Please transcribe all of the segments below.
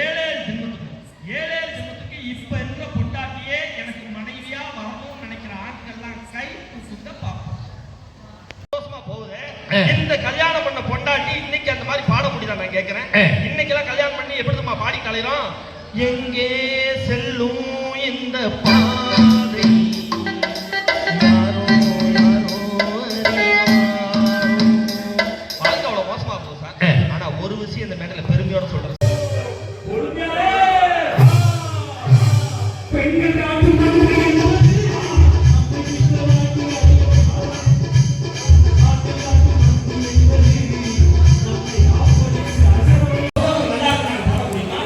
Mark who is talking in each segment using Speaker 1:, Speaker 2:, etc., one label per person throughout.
Speaker 1: ஏழே ஜென்மத்துக்கு ஏழே ஜென்மத்துக்கு இப்ப இருக்கிற பொண்டாட்டியே எனக்கு மனைவியா வரணும்னு நினைக்கிற ஆட்கள்லாம் கை தூக்குத்த பார்ப்போம் சந்தோஷமா போகுது. இந்த கல்யாணம் பண்ண பொண்டாட்டி இன்னைக்கு அந்த மாதிரி பாட முடியுதா நான் கேட்கிறேன். இன்னைக்கு எல்லாம் கல்யாணம் பண்ணி எப்படி நம்ம பாடி கலையிறோம் எங்கே செல்லும் இந்த பாதை. வாழ்க்கை அவ்வளவு மோசமா போகுது சார். ஆனா ஒரு விஷயம் இந்த மேடையில பெருமையோட சொல்றேன்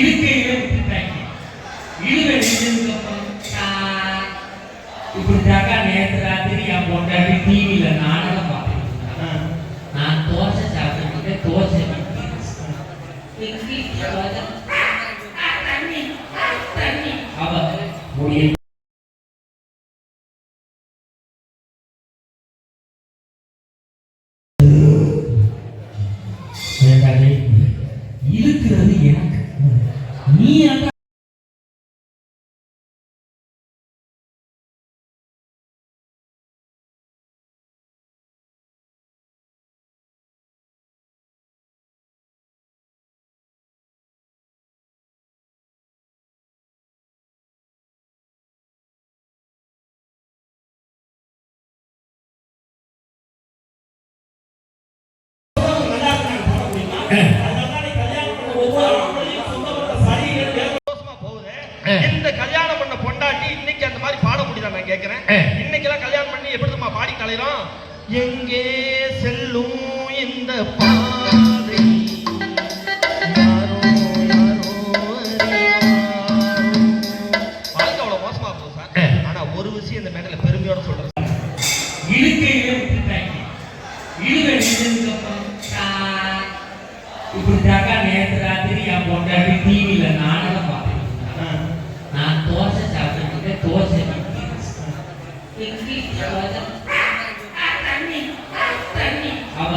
Speaker 2: இழுக்கையில விட்டுட்டாங்க இழுவை நின்றதுக்கு அப்புறம் நான் இப்படித்தாக்கா நேற்று ராத்திரி என் பொண்டாட்டி டிவியில நாடகம் பார்த்துட்டு இருந்தா. நான் தோசை சாப்பிட்டு தோசை அவ முடிய வேண்டாமே. இழுக்கிறது எனக்கு. நீ அந்த
Speaker 1: சந்தோஷமா இந்த கல்யாணம் பண்ண பொண்டாட்டி இன்னைக்கு அந்த மாதிரி பாட முடியுதா நான் கேட்கிறேன். இன்னைக்கு எல்லாம் கல்யாணம் பண்ணி எப்படி நம்ம பாடி கலையிறோம் எங்கே செல்லும் இந்த பாதை யாரோ யாரோ அறிவாரோ. வாழ்க்கை அவ்வளவு மோசமா போகுது சார். ஆனா ஒரு விஷயம் இந்த மேடையில பெருமையோட சொல்றேன்
Speaker 2: இப்படித்தாக்கா நேற்று ராத்திரி என் பொண்டாட்டி டிவியில இருந்தா. కోర్స్ చేస్తానంటే కోర్స్ ఇంగ్లీష్ తర్వాత అతన్ని అతన్ని అవ